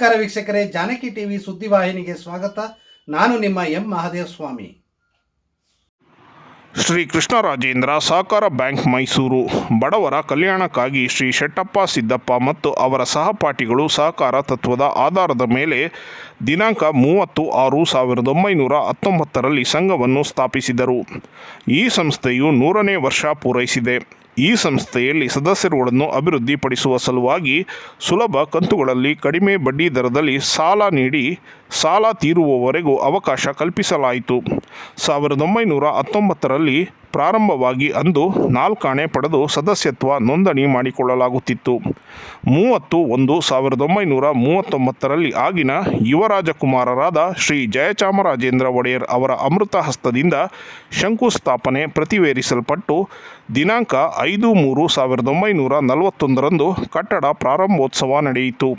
ನಮಸ್ಕಾರ ವೀಕ್ಷಕರೇ, ಜಾನಕಿ ಟಿವಿ ಸುದ್ದಿವಾಹಿನಿಗೆ ಸ್ವಾಗತ. ನಾನು ನಿಮ್ಮ ಎಂ ಮಹಾದೇವ ಸ್ವಾಮಿ ಶ್ರೀ ಕೃಷ್ಣರಾಜೇಂದ್ರ ಸಹಕಾರ ಬ್ಯಾಂಕ್ ಮೈಸೂರು. ಬಡವರ ಕಲ್ಯಾಣಕ್ಕಾಗಿ ಶ್ರೀ ಶೆಟ್ಟಪ್ಪ ಸಿದ್ದಪ್ಪ ಮತ್ತು ಅವರ ಸಹಪಾಠಿಗಳು ಸಹಕಾರ ತತ್ವದ ಆಧಾರದ ಮೇಲೆ ದಿನಾಂಕ ಮೂವತ್ತು ಆರು ಸಾವಿರದ ಒಂಬೈನೂರ ಹತ್ತೊಂಬತ್ತರಲ್ಲಿ ಸಂಘವನ್ನು ಸ್ಥಾಪಿಸಿದರು. ಈ ಸಂಸ್ಥೆಯು ನೂರನೇ ವರ್ಷ ಪೂರೈಸಿದೆ. ಈ ಸಂಸ್ಥೆಯಲ್ಲಿ ಸದಸ್ಯರುಗಳನ್ನು ಅಭಿವೃದ್ಧಿಪಡಿಸುವ ಸಲುವಾಗಿ ಸುಲಭ ಕಂತುಗಳಲ್ಲಿ ಕಡಿಮೆ ಬಡ್ಡಿ ದರದಲ್ಲಿ ಸಾಲ ನೀಡಿ ಸಾಲ ತೀರುವವರೆಗೂ ಅವಕಾಶ ಕಲ್ಪಿಸಲಾಯಿತು. ಸಾವಿರದ ಒಂಬೈನೂರ ಹತ್ತೊಂಬತ್ತರಲ್ಲಿ ಪ್ರಾರಂಭವಾಗಿ ಅಂದು ನಾಲ್ಕಾಣೆ ಪಡೆದು ಸದಸ್ಯತ್ವ ನೋಂದಣಿ ಮಾಡಿಕೊಳ್ಳಲಾಗುತ್ತಿತ್ತು. ಮೂವತ್ತು ಒಂದು ಸಾವಿರದ ಒಂಬೈನೂರ ಮೂವತ್ತೊಂಬತ್ತರಲ್ಲಿ ಆಗಿನ ಯುವರಾಜಕುಮಾರರಾದ ಶ್ರೀ ಜಯಚಾಮರಾಜೇಂದ್ರ ಒಡೆಯರ್ ಅವರ ಅಮೃತ ಹಸ್ತದಿಂದ ಶಂಕುಸ್ಥಾಪನೆ ಪ್ರತಿವೇರಿಸಲ್ಪಟ್ಟು ದಿನಾಂಕ ಐದು ಮೂರು ಸಾವಿರದ ಒಂಬೈನೂರ ನಲವತ್ತೊಂದರಂದು ಕಟ್ಟಡ ಪ್ರಾರಂಭೋತ್ಸವ ನಡೆಯಿತು.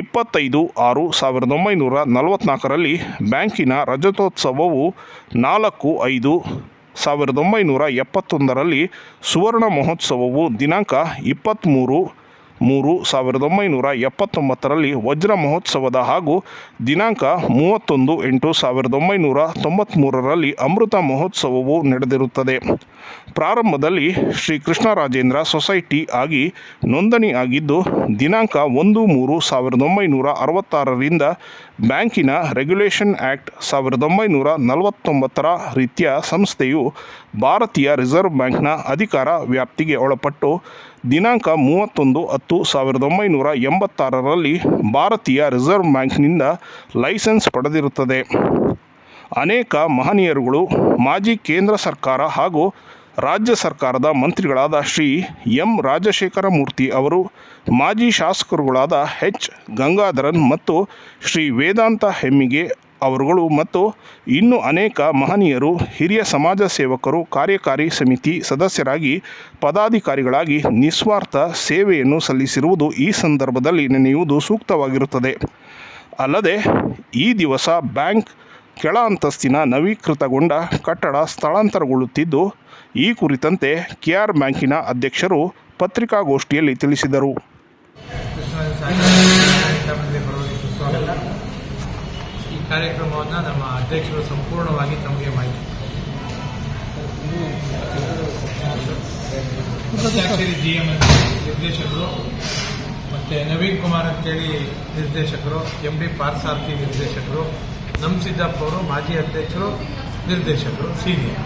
ಇಪ್ಪತ್ತೈದು ಆರು ಸಾವಿರದ ಒಂಬೈನೂರ ನಲವತ್ತ್ನಾಲ್ಕರಲ್ಲಿ ಬ್ಯಾಂಕಿನ ರಜತೋತ್ಸವವು ನಾಲ್ಕು ಐದು ಸಾವಿರದ ಒಂಬೈನೂರ ಎಪ್ಪತ್ತೊಂದರಲ್ಲಿ ಸುವರ್ಣ ಮಹೋತ್ಸವವು ದಿನಾಂಕ ಇಪ್ಪತ್ತ್ಮೂರು ಮೂರು ಸಾವಿರದ ಒಂಬೈನೂರ ಎಪ್ಪತ್ತೊಂಬತ್ತರಲ್ಲಿ ವಜ್ರ ಮಹೋತ್ಸವದ ಹಾಗೂ ದಿನಾಂಕ ಮೂವತ್ತೊಂದು ಎಂಟು ಸಾವಿರದ ಒಂಬೈನೂರ ತೊಂಬತ್ತ್ಮೂರರಲ್ಲಿ ಅಮೃತ ಮಹೋತ್ಸವವು ನಡೆದಿರುತ್ತದೆ. ಪ್ರಾರಂಭದಲ್ಲಿ ಶ್ರೀ ಕೃಷ್ಣರಾಜೇಂದ್ರ ಸೊಸೈಟಿ ಆಗಿ ನೋಂದಣಿ ಆಗಿದ್ದು, ದಿನಾಂಕ ಒಂದು ಮೂರು ಸಾವಿರದ ಒಂಬೈನೂರ ಅರವತ್ತಾರರಿಂದ ಬ್ಯಾಂಕಿನ ರೆಗ್ಯುಲೇಷನ್ ಆ್ಯಕ್ಟ್ ಸಾವಿರದ ಒಂಬೈನೂರ ನಲವತ್ತೊಂಬತ್ತರ ರೀತಿಯ ಸಂಸ್ಥೆಯು ಭಾರತೀಯ ರಿಸರ್ವ್ ಬ್ಯಾಂಕ್ನ ಅಧಿಕಾರ ವ್ಯಾಪ್ತಿಗೆ ಒಳಪಟ್ಟು ದಿನಾಂಕ ಮೂವತ್ತೊಂದು ಹತ್ತು ಸಾವಿರದ ಒಂಬೈನೂರ ಎಂಬತ್ತಾರರಲ್ಲಿ ಭಾರತೀಯ ರಿಸರ್ವ್ ಬ್ಯಾಂಕ್ನಿಂದ ಲೈಸೆನ್ಸ್ ಪಡೆದಿರುತ್ತದೆ. ಅನೇಕ ಮಹನೀಯರುಗಳು ಮಾಜಿ ಕೇಂದ್ರ ಸರ್ಕಾರ ಹಾಗೂ ರಾಜ್ಯ ಸರ್ಕಾರದ ಮಂತ್ರಿಗಳಾದ ಶ್ರೀ ಎಂ ರಾಜಶೇಖರ ಮೂರ್ತಿ ಅವರು, ಮಾಜಿ ಶಾಸಕರುಗಳಾದ ಎಚ್ ಗಂಗಾಧರನ್ ಮತ್ತು ಶ್ರೀ ವೇದಾಂತ ಹೆಮ್ಮಿಗೆ ಅವರುಗಳು ಮತ್ತು ಇನ್ನೂ ಅನೇಕ ಮಹನೀಯರು, ಹಿರಿಯ ಸಮಾಜ ಸೇವಕರು, ಕಾರ್ಯಕಾರಿ ಸಮಿತಿ ಸದಸ್ಯರಾಗಿ ಪದಾಧಿಕಾರಿಗಳಾಗಿ ನಿಸ್ವಾರ್ಥ ಸೇವೆಯನ್ನು ಸಲ್ಲಿಸಿರುವುದು ಈ ಸಂದರ್ಭದಲ್ಲಿ ನೆನೆಯುವುದು ಸೂಕ್ತವಾಗಿರುತ್ತದೆ. ಅಲ್ಲದೆ ಈ ದಿವಸ ಬ್ಯಾಂಕ್ ಕೆಳ ಅಂತಸ್ತಿನ ನವೀಕೃತಗೊಂಡ ಕಟ್ಟಡ ಸ್ಥಳಾಂತರಗೊಳ್ಳುತ್ತಿದ್ದು, ಈ ಕುರಿತಂತೆ ಕೆಆರ್ ಬ್ಯಾಂಕಿನ ಅಧ್ಯಕ್ಷರು ಪತ್ರಿಕಾಗೋಷ್ಠಿಯಲ್ಲಿ ತಿಳಿಸಿದರು. ಈ ಕಾರ್ಯಕ್ರಮವನ್ನು ನಮ್ಮ ಅಧ್ಯಕ್ಷರು ಸಂಪೂರ್ಣವಾಗಿ ತಮಗೆ ಮಾಹಿತಿ ನಿರ್ದೇಶಕರು ಮತ್ತು ನವೀನ್ ಕುಮಾರ್ ಅಂತೇಳಿ ನಿರ್ದೇಶಕರು ಎಂ ಡಿ ಪಾರ್ಸಾರ್ಥಿ ನಿರ್ದೇಶಕರು ನಮ್ ಸಿದ್ದಪ್ಪ ಅವರು ಮಾಜಿ ಅಧ್ಯಕ್ಷರು, ನಿರ್ದೇಶಕರು ಸೀನಿಯರ್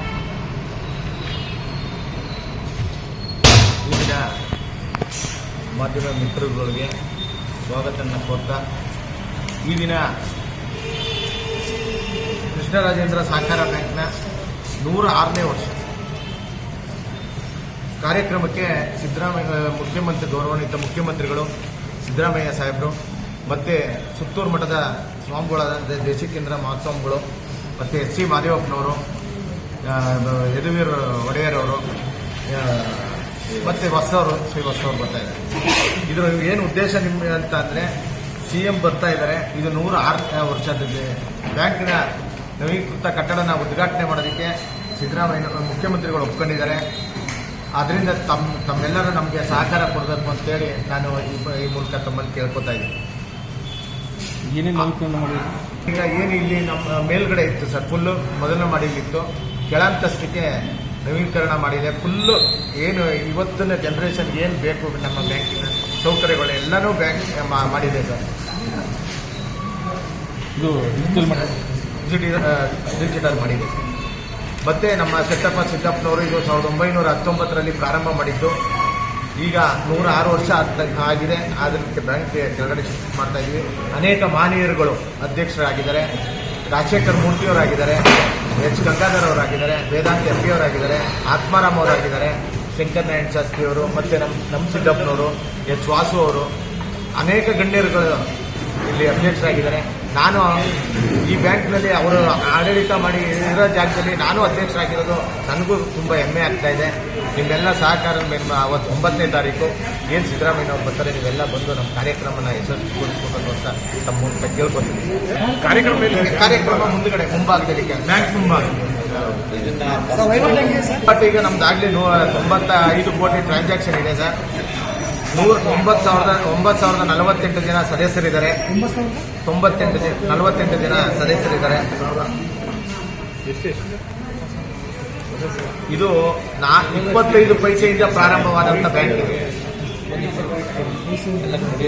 ಈಗ ಮಾಧ್ಯಮ ಮಿತ್ರರುಗಳಿಗೆ ಸ್ವಾಗತವನ್ನು ಕೋರ್ತಾ, ಈ ದಿನ ಕೃಷ್ಣರಾಜೇಂದ್ರ ಸಹಕಾರ ಬ್ಯಾಂಕ್ನ ನೂರ ಆರನೇ ವರ್ಷ. ಕಾರ್ಯಕ್ರಮಕ್ಕೆ ಸಿದ್ದರಾಮಯ್ಯ ಮುಖ್ಯಮಂತ್ರಿ ಗೌರವಾನ್ವಿತ ಮುಖ್ಯಮಂತ್ರಿಗಳು ಸಿದ್ದರಾಮಯ್ಯ ಸಾಹೇಬರು ಮತ್ತು ಸುತ್ತೂರು ಮಠದ ಸ್ವಾಮಿಗಳಾದ ದೇ- ದೇಶಿಕೇಂದ್ರ ಮಹಾಸ್ವಾಮಿಗಳು, ಮತ್ತು ಎಸ್ ಸಿ ಮಾದೇವಪ್ಪನವರು ಯದುವೀರ್ ಒಡೆಯರವರು ಮತ್ತೆ ವಸ್ತವರು ಶ್ರೀ ವಸ್ತವರು ಬರ್ತಾ ಇದ್ದಾರೆ. ಇದರ ಏನು ಉದ್ದೇಶ ನಿಮ್ಮ ಅಂತ ಅಂದರೆ, ಸಿ ಎಂ ಬರ್ತಾ ಇದ್ದಾರೆ. ಇದು ನೂರ ಆರನೇ ವರ್ಷದ ಬ್ಯಾಂಕಿನ ನವೀಕೃತ ಕಟ್ಟಡನ ಉದ್ಘಾಟನೆ ಮಾಡೋದಕ್ಕೆ ಸಿದ್ದರಾಮಯ್ಯ ಮುಖ್ಯಮಂತ್ರಿಗಳು ಒಪ್ಕೊಂಡಿದ್ದಾರೆ. ಅದರಿಂದ ತಮ್ಮ ತಮ್ಮೆಲ್ಲರೂ ನಮಗೆ ಸಹಕಾರ ಕೊಡಬೇಕು ಅಂತೇಳಿ ನಾನು ಈ ಈ ಮೂಲಕ ತಮ್ಮಲ್ಲಿ ಕೇಳ್ಕೊತಾ ಇದ್ದೀನಿ. ಈಗ ಏನು ಇಲ್ಲಿ ನಮ್ಮ ಮೇಲ್ಗಡೆ ಇತ್ತು ಸರ್ ಫುಲ್ಲು ಮೊದಲನೇ ಮಾಡಿಲಿತ್ತು. ಕೆಳಂತಸ್ತಿಗೆ ನವೀಕರಣ ಮಾಡಿದೆ. ಫುಲ್ಲು ಏನು ಇವತ್ತಿನ ಜನ್ರೇಷನ್ಗೆ ಏನು ಬೇಕು ನಮ್ಮ ಬ್ಯಾಂಕಿನ ಸೌಕರ್ಯಗಳು ಎಲ್ಲನೂ ಬ್ಯಾಂಕ್ ಮಾಡಿದೆ ಸರ್. ಇದು ಡಿಜಿಟಲ್ ಮಾಡಿ ಡಿಜಿಟಲ್ ಡಿಜಿಟಲ್ ಮಾಡಿದೆ. ಮತ್ತೆ ನಮ್ಮ ಸಿದ್ದಪ್ಪ ಸಿದ್ದಪ್ಪನವರು ಇದು ಸಾವಿರದ ಒಂಬೈನೂರ ಹತ್ತೊಂಬತ್ತರಲ್ಲಿ ಪ್ರಾರಂಭ ಮಾಡಿದ್ದು. ಈಗ ನೂರ ಆರು ವರ್ಷ ಆಗಿದೆ ಅದಕ್ಕೆ ಬ್ಯಾಂಕ್ ಕೆಳಗಡೆ ಶಿಫ್ಟ್ ಮಾಡ್ತಾ ಇದ್ವಿ. ಅನೇಕ ಮಾನೀಯರುಗಳು ಅಧ್ಯಕ್ಷರಾಗಿದ್ದಾರೆ. ರಾಜಶೇಖರ್ ಮೂರ್ತಿಯವರಾಗಿದ್ದಾರೆ, ಎಚ್ ಗಂಗಾಧರ್ ಅವರಾಗಿದ್ದಾರೆ, ವೇದಾಂತ ಎಂ ಪಿ ಅವರಾಗಿದ್ದಾರೆ, ಆತ್ಮಾರಾಮ್ ಅವರಾಗಿದ್ದಾರೆ, ಶಂಕರ್ ಶಾಸ್ತ್ರಿ ಅವರು, ಮತ್ತೆ ನಮ್ಮ ನಮ್ಮ ಸಿದ್ದಪ್ಪನವರು, ಎಚ್ ವಾಸು ಅವರು, ಅನೇಕ ಗಣ್ಯರುಗಳು ಇಲ್ಲಿ ಅಧ್ಯಕ್ಷರಾಗಿದ್ದಾರೆ. ನಾನು ಈ ಬ್ಯಾಂಕ್ನಲ್ಲಿ ಅವರು ಆಡಳಿತ ಮಾಡಿ ಇರೋ ಜಾಗದಲ್ಲಿ ನಾನು ಅಧ್ಯಕ್ಷರಾಗಿರೋದು ನನಗೂ ತುಂಬ ಹೆಮ್ಮೆ ಆಗ್ತಾ ಇದೆ. ನಿಮ್ಮೆಲ್ಲ ಸಹಕಾರ ನಿಮ್ಮ ಅವತ್ತು ಒಂಬತ್ತನೇ ತಾರೀಕು ಏನು ಸಿದ್ದರಾಮಯ್ಯ ಅವ್ರು ಬರ್ತಾರೆ ನೀವೆಲ್ಲ ಬಂದು ನಮ್ಮ ಕಾರ್ಯಕ್ರಮನ ಯಶಸ್ವಿಗೊಳಿಸ್ಬೇಕು ಅಂತ ತಮ್ಮ ಮೂಲಕ ಕೇಳ್ಕೊತೀನಿ ಕಾರ್ಯಕ್ರಮ ಕಾರ್ಯಕ್ರಮ ಮುಂದುಗಡೆ ಮುಂಭಾಗದಲ್ಲಿ ಬ್ಯಾಂಕ್ ಮುಂಭಾಗ. ಬಟ್ ಈಗ ನಮ್ದು ಆಗಲಿ ನೂರ ತೊಂಬತ್ತ ಐದು ಕೋಟಿ ಟ್ರಾನ್ಸಾಕ್ಷನ್ ಇದೆ ಸರ್. ನೂರ ಒಂಬತ್ತು ಸಾವಿರದ ಒಂಬತ್ತು ಸಾವಿರದ ನಲವತ್ತೆಂಟು ಜನ ಸದಸ್ಯರಿದ್ದಾರೆ. ತೊಂಬತ್ತೆಂಟು ಜನ ನಲವತ್ತೆಂಟು ಜನ ಸದಸ್ಯರಿದ್ದಾರೆ. ಇದು ನಾ, ಇಪ್ಪತ್ತೈದು ಪೈಸೆಯಿಂದ ಪ್ರಾರಂಭವಾದಂಥ ಬ್ಯಾಂಕ್ ಇದು.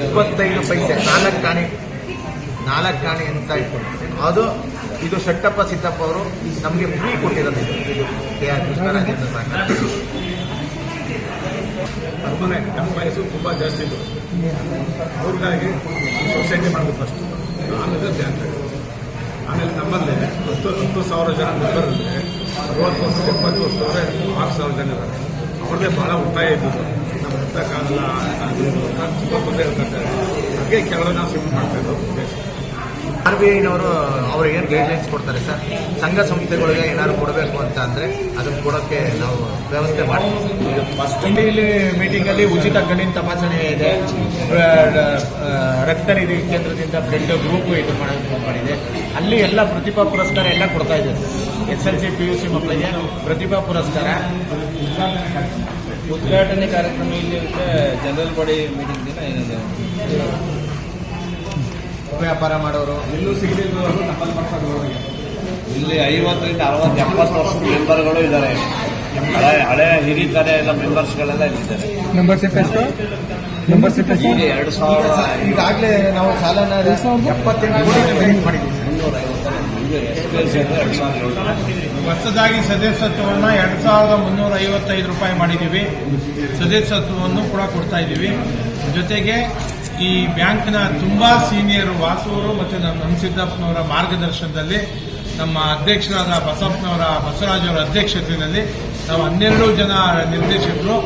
ಇಪ್ಪತ್ತೈದು ಪೈಸೆ, ನಾಲ್ಕು ಕಾಣಿ ನಾಲ್ಕು ಕಾಣಿ ಅಂತ ಇತ್ತು. ಅದು, ಇದು ಶೆಟ್ಟಪ್ಪ, ಸಿದ್ದಪ್ಪ ಅವರು ನಮಗೆ ಫ್ರೀ ಕೊಟ್ಟಿರೋದು. ಇದು. ಕೆ ಆರ್ ಕೃಷ್ಣರಾಜೇಂದ್ರ ಬ್ಯಾಂಕ್ ಅರಮನೆ ನಮ್ಮ ವಯಸ್ಸು ತುಂಬ ಜಾಸ್ತಿ ಇತ್ತು. ಅವ್ರಿಗಾಗಿ ಸೊಸೈಟಿ ಮಾಡಿದ್ರು ಫಸ್ಟ್ ಆಮೇಲೆ ಬ್ಯಾಂಕ್ ಆಮೇಲೆ ನಮ್ಮಲ್ಲಿ ಹತ್ತು ಹತ್ತು ಸಾವಿರ ಜನ ಮೆಂಬರ್ ಅಂದರೆ ಅರವತ್ತು ವರ್ಷ ಎಪ್ಪತ್ತು ವರ್ಷದವರೆ ಆರು ಸಾವಿರ ಜನ ಇದ್ದಾರೆ. ಅವ್ರದ್ದೇ ಭಾಳ ಒತ್ತಾಯ ಇದ್ದರು ನಮ್ಮ ಹತ್ತಕ್ಕಾಗಲ್ಲ ತುಂಬ ತೊಂದರೆ ಇರ್ತಾರೆ ಹಾಗೆ ಕೆಲವರು ನಾವು ಸಿಮ್ ಮಾಡ್ತಾ ಇದ್ದೋ ಉದ್ದೇಶ. ಆರ್ ಬಿ ಐನವರು ಅವ್ರಿಗೆ ಏನು ಗೈಡ್ಲೈನ್ಸ್ ಕೊಡ್ತಾರೆ ಸರ್? ಸಂಘ ಸಂಸ್ಥೆಗಳಿಗೆ ಏನಾದ್ರು ಕೊಡಬೇಕು ಅಂತ ಅಂದರೆ ಅದನ್ನು ಕೊಡೋಕ್ಕೆ ನಾವು ವ್ಯವಸ್ಥೆ ಮಾಡ್ತೀವಿ. ಇದು ಫಸ್ಟ್ ಇಲ್ಲಿ ಮೀಟಿಂಗಲ್ಲಿ ಉಚಿತ ಕಣ್ಣಿನ ತಪಾಸಣೆ ಇದೆ. ರಕ್ತ ನಿಧಿ ಕೇಂದ್ರದಿಂದ ಬ್ಲಡ್ ಗ್ರೂಪ್ ಇದು ಮಾಡೋದು ಮಾಡಿದೆ. ಅಲ್ಲಿ ಎಲ್ಲ ಪ್ರತಿಭಾ ಪುರಸ್ಕಾರ ಎಲ್ಲ ಕೊಡ್ತಾ ಇದೆ. S L C P U C ಮಕ್ಕಳಿಗೆ ಪ್ರತಿಭಾ ಪುರಸ್ಕಾರ. ಉದ್ಘಾಟನೆ ಕಾರ್ಯಕ್ರಮ ಇಲ್ಲಿ ಇರುತ್ತೆ ಜನರಲ್ ಬಾಡಿ ಮೀಟಿಂಗ್ ದಿನ ಏನಿದೆ? ವ್ಯಾಪಾರ ಮಾಡೋರು. ಎಲ್ಲೂ ಒಳಗೆ ಇಲ್ಲಿ ಐವತ್ತರಿಂದ ಅರವತ್ತು ಎಪ್ಪತ್ತು ವರ್ಷದ ಮೆಂಬರ್ಗಳು ಇದ್ದಾರೆ. ಹಳೆ ಹಳೆ ಹಿರಿತನ ಮೆಂಬರ್ಸ್ಗಳೆಲ್ಲ ಇಲ್ಲಿದ್ದಾರೆ. ಮೆಂಬರ್ಶಿಪ್ ಎಷ್ಟು? ಮೆಂಬರ್ಶಿಪ್ ಈಗ ಎರಡು ಸಾವಿರ ಈಗಾಗಲೇ ನಾವು ಸಾಲನ ಎಪ್ಪತ್ತೆಂಟು ಮಾಡಿದ್ದೀವಿ ಹೊಸದಾಗಿ ಸದಸ್ಯತ್ವವನ್ನು ಎರಡು ಸಾವಿರದ ಮುನ್ನೂರ ಐವತ್ತೈದು ರೂಪಾಯಿ ಮಾಡಿದ್ದೀವಿ. ಸದಸ್ಯತ್ವವನ್ನು ಕೂಡ ಕೊಡ್ತಾ ಇದ್ದೀವಿ. ಜೊತೆಗೆ ಈ ಬ್ಯಾಂಕ್ನ ತುಂಬಾ ಸೀನಿಯರ್ ವಾಸುವರು ಮತ್ತು ನಮ್ಮ ನಮಸಿದ್ದಪ್ಪನವರ ಮಾರ್ಗದರ್ಶನದಲ್ಲಿ, ನಮ್ಮ ಅಧ್ಯಕ್ಷರಾದ ಬಸಪ್ಪನವರ ಬಸವರಾಜ್ ಅವರ ಅಧ್ಯಕ್ಷತೆಯಲ್ಲಿ ನಾವು ಹನ್ನೆರಡು ಜನ ನಿರ್ದೇಶಕರು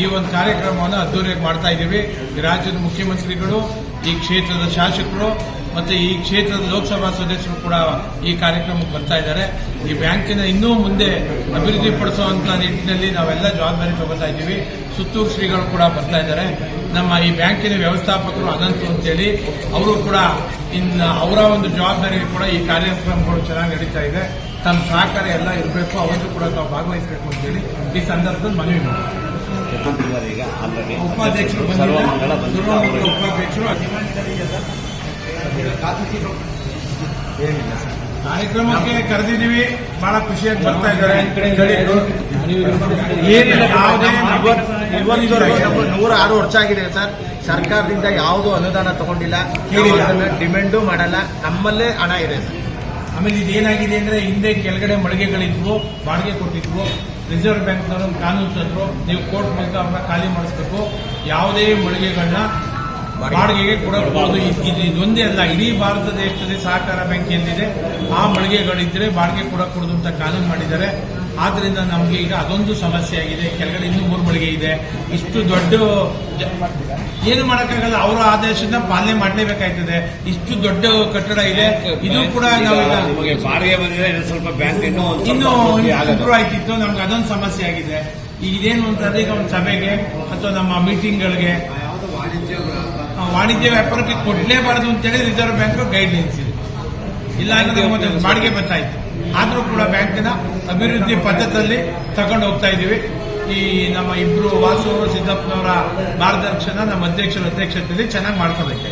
ಈ ಒಂದು ಕಾರ್ಯಕ್ರಮವನ್ನು ಅದ್ದೂರಿಯಾಗಿ ಮಾಡ್ತಾ ಇದ್ದೀವಿ. ರಾಜ್ಯದ ಮುಖ್ಯಮಂತ್ರಿಗಳು, ಈ ಕ್ಷೇತ್ರದ ಶಾಸಕರು ಮತ್ತು ಈ ಕ್ಷೇತ್ರದ ಲೋಕಸಭಾ ಸದಸ್ಯರು ಕೂಡ ಈ ಕಾರ್ಯಕ್ರಮಕ್ಕೆ ಬರ್ತಾ ಇದ್ದಾರೆ. ಈ ಬ್ಯಾಂಕಿನ ಇನ್ನೂ ಮುಂದೆ ಅಭಿವೃದ್ಧಿ ಪಡಿಸುವಂತ ನಿಟ್ಟಿನಲ್ಲಿ ನಾವೆಲ್ಲ ಜವಾಬ್ದಾರಿ ತಗೋತಾ ಇದ್ದೀವಿ. ಸುತ್ತೂರು ಶ್ರೀಗಳು ಕೂಡ ಬರ್ತಾ ಇದ್ದಾರೆ. ನಮ್ಮ ಈ ಬ್ಯಾಂಕಿನ ವ್ಯವಸ್ಥಾಪಕರು ಅನಂತ್ ಅಂತೇಳಿ, ಅವರು ಕೂಡ ಇನ್ನು ಅವರ ಒಂದು ಜವಾಬ್ದಾರಿ ಕೂಡ ಈ ಕಾರ್ಯಕ್ರಮಗಳು ಚೆನ್ನಾಗಿ ನಡೀತಾ ಇದೆ. ತಮ್ಮ ಸಹಕಾರ ಎಲ್ಲ ಇರಬೇಕು, ಅವತ್ತು ಕೂಡ ತಾವು ಭಾಗವಹಿಸಬೇಕು ಅಂತೇಳಿ ಈ ಸಂದರ್ಭದಲ್ಲಿ ಮನವಿ ಮಾಡ್ತಾರೆ ಉಪಾಧ್ಯಕ್ಷರು ಉಪಾಧ್ಯಕ್ಷರು ಏನಿಲ್ಲ ಸರ್. ಕಾರ್ಯಕ್ರಮಕ್ಕೆ ಕರೆದಿದ್ದೀವಿ. ಬಹಳ ಖುಷಿಯಾಗಿ ಬರ್ತಾ ಇದ್ದಾರೆ. ಏನಿಲ್ಲ ಯಾವುದೇ ನೂರ ಆರು ವರ್ಷ ಆಗಿದೆ ಸರ್. ಸರ್ಕಾರದಿಂದ ಯಾವುದೂ ಅನುದಾನ ತಗೊಂಡಿಲ್ಲ. ಕೇಳಿಲ್ಲ. ಡಿಮ್ಯಾಂಡು ಮಾಡಲ್ಲ. ನಮ್ಮಲ್ಲೇ ಹಣ ಇದೆ ಸರ್. ಆಮೇಲೆ ಇದೇನಾಗಿದೆ ಅಂದ್ರೆ ಹಿಂದೆ ಕೆಳಗಡೆ ಮಳಿಗೆಗಳಿದ್ವು ಬಾಡಿಗೆ ಕೊಟ್ಟಿದ್ವು. ರಿಸರ್ವ್ ಬ್ಯಾಂಕ್ನವರು ಕಾನೂನು ತಂದ್ರು. ನೀವು ಕೋರ್ಟ್ ಮೂಲಕ ಅವ್ರನ್ನ ಖಾಲಿ ಮಾಡಿಸ್ಬೇಕು. ಯಾವುದೇ ಮಳಿಗೆಗಳನ್ನ ಬಾಡಿಗೆಗೆ ಕೊಡಬಹುದು ಇದು ಇದೊಂದೇ ಅಲ್ಲ. ಇಡೀ ಭಾರತ ದೇಶದಲ್ಲಿ ಸಹಕಾರ ಬ್ಯಾಂಕ್ ಎಲ್ಲಿದೆ ಆ ಮಳಿಗೆಗಳಿದ್ರೆ ಬಾಡಿಗೆ ಕೊಡಕೂಡದು ಅಂತ ಕಾನೂನು ಮಾಡಿದ್ದಾರೆ. ಆದ್ರಿಂದ ನಮ್ಗೆ ಈಗ ಅದೊಂದು ಸಮಸ್ಯೆ ಆಗಿದೆ. ಕೆಳಗಡೆ ಇನ್ನೂ ಮೂರು ಮಳಿಗೆ ಇದೆ. ಇಷ್ಟು ದೊಡ್ಡ ಏನು ಮಾಡೋಕ್ಕಾಗಲ್ಲ. ಅವರ ಆದೇಶನ ಪಾಲನೆ ಮಾಡಲೇಬೇಕಾಯ್ತದೆ. ಇಷ್ಟು ದೊಡ್ಡ ಕಟ್ಟಡ ಇದೆ. ಇದು ಕೂಡ ಬಾಡಿಗೆ ಬಂದಿದೆ ಸ್ವಲ್ಪ ಬ್ಯಾಂಕ್ ಇನ್ನೂ ಇಂಪ್ರೂವ್ ಆಯ್ತಿತ್ತು ನಮ್ಗೆ ಅದೊಂದು ಸಮಸ್ಯೆ ಆಗಿದೆ. ಈಗ ಇದೇನು ಅಂತಂದ್ರೆ ಈಗ ಒಂದು ಸಭೆಗೆ ಅಥವಾ ನಮ್ಮ ಮೀಟಿಂಗ್ಗಳಿಗೆ ಆ, ವಾಣಿಜ್ಯ ವ್ಯಾಪಾರಕ್ಕೆ ಕೊಡ್ಲೇಬಾರದು ಅಂತೇಳಿ ರಿಸರ್ವ್ ಬ್ಯಾಂಕ್ ಗೈಡ್ಲೈನ್ಸ್ ಇದೆ. ಇಲ್ಲ ಅಂದ್ರೆ ಬಾಡಿಗೆ ಬತ್ತಾಯಿತು. ಆದ್ರೂ ಕೂಡ ಬ್ಯಾಂಕಿನ ಅಭಿವೃದ್ಧಿ ಪದ್ಧತಿಯಲ್ಲಿ ತಗೊಂಡು ಹೋಗ್ತಾ ಇದ್ದೀವಿ. ಈ ನಮ್ಮ ಇಬ್ರು ವಾಸು ಅವರು ಸಿದ್ದಪ್ಪನವರ ಮಾರ್ಗದರ್ಶನ ನಮ್ಮ ಅಧ್ಯಕ್ಷರ ಅಧ್ಯಕ್ಷತೆಯಲ್ಲಿ ಚೆನ್ನಾಗಿ ಮಾಡ್ಕೋಬೇಕು.